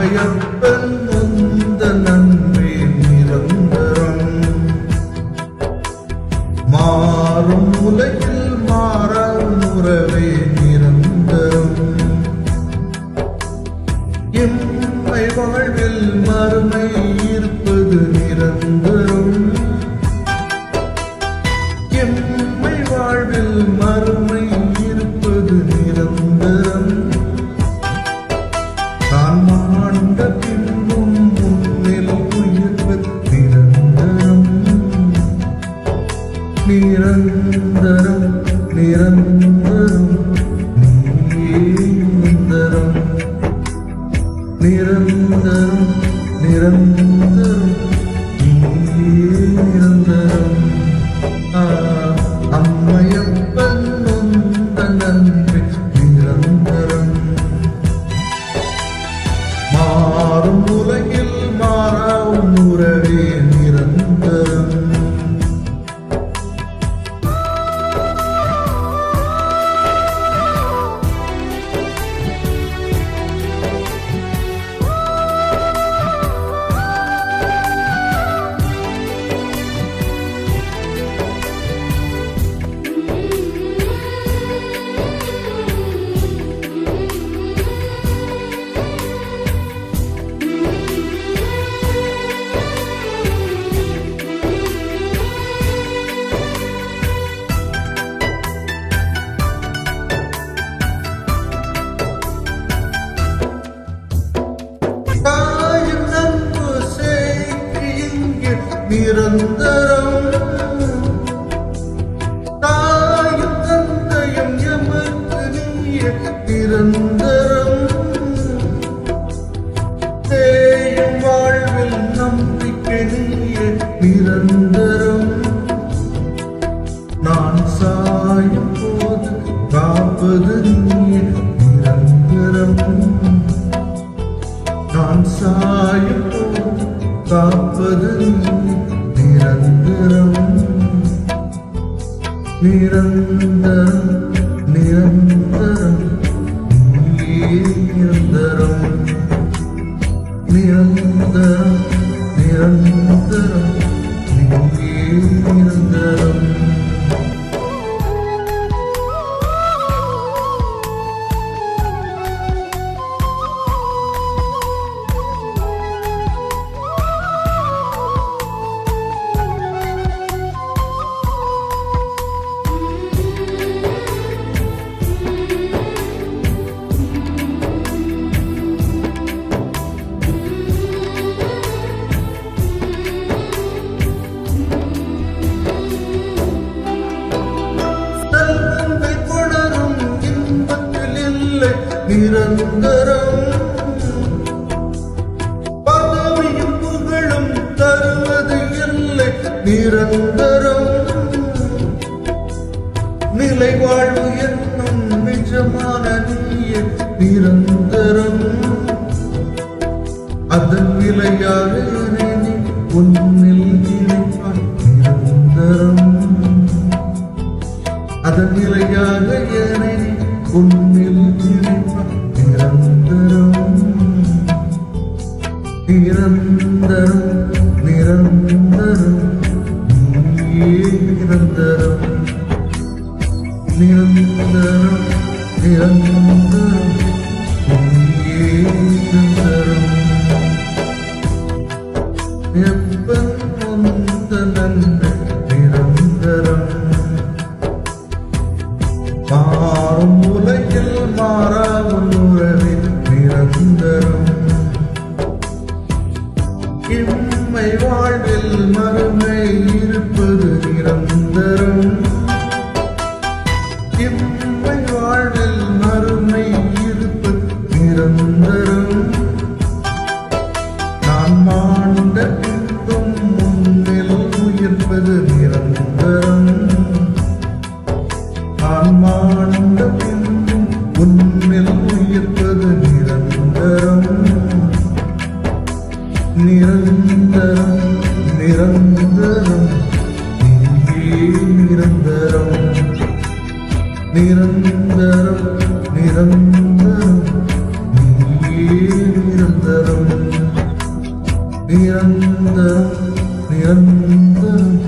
அம்மையப்பன் உந்த நன்றி நிரந்தரம். மாறும் உலகில் மாற உறவே நிரந்தரம். எம்மை வாழ்வில் மறுமை இருப்பது நிரந்தரம். நிரந்தரம் நிரந்தரம் நிரந்தரம் நிரந்தரம் நிரந்தரம் நிரந்தரம் நிரந்தரம். தாயும் தந்தையும் எமக்கு நீய நிரந்தரம். தேயும் வாழ்வில் நம்பிக்கை நீய நிரந்தரம். நான் சாயும் போது காப்பது நீய நிரந்தரம். நான் சாயும் போது காப்பது நீ நிரந்தரம் நிரந்தரம் நீயே நிரந்தரம் பதவியும் புகழும் தருவது இல்லை நிரந்தரம். நிலை வாழ்வு என்னும் நிஜமான நீய நிரந்தரம். அதன் விலையாக உன்னில் நிரந்தரம். அதன் நிலையாக என்னை உன்னில் நினைப்பான் நிரந்தரம் நிரந்தரம் நிரந்தரம் நீயே நிரந்தரம் நிரந்தரம் நிரந்தரம் மாறும் உலகில் மாறாமல் உறவில் பிறந்தரும் இம்மை வாழ்வில் மறுமை இருப்பது நிரந்தரம். இம்மை வாழ்வில் மறுமை இருப்பது நிரந்தரம். நான் மாண்ட உயிர்ப்பது நிரந்தரம். நிரந்தரம் நிரந்தரம் நீயே நிரந்தரம். நிரந்தரம் நிரந்தரம் நீயே நிரந்தரம். நிரந்தரம் நிரந்தரம்.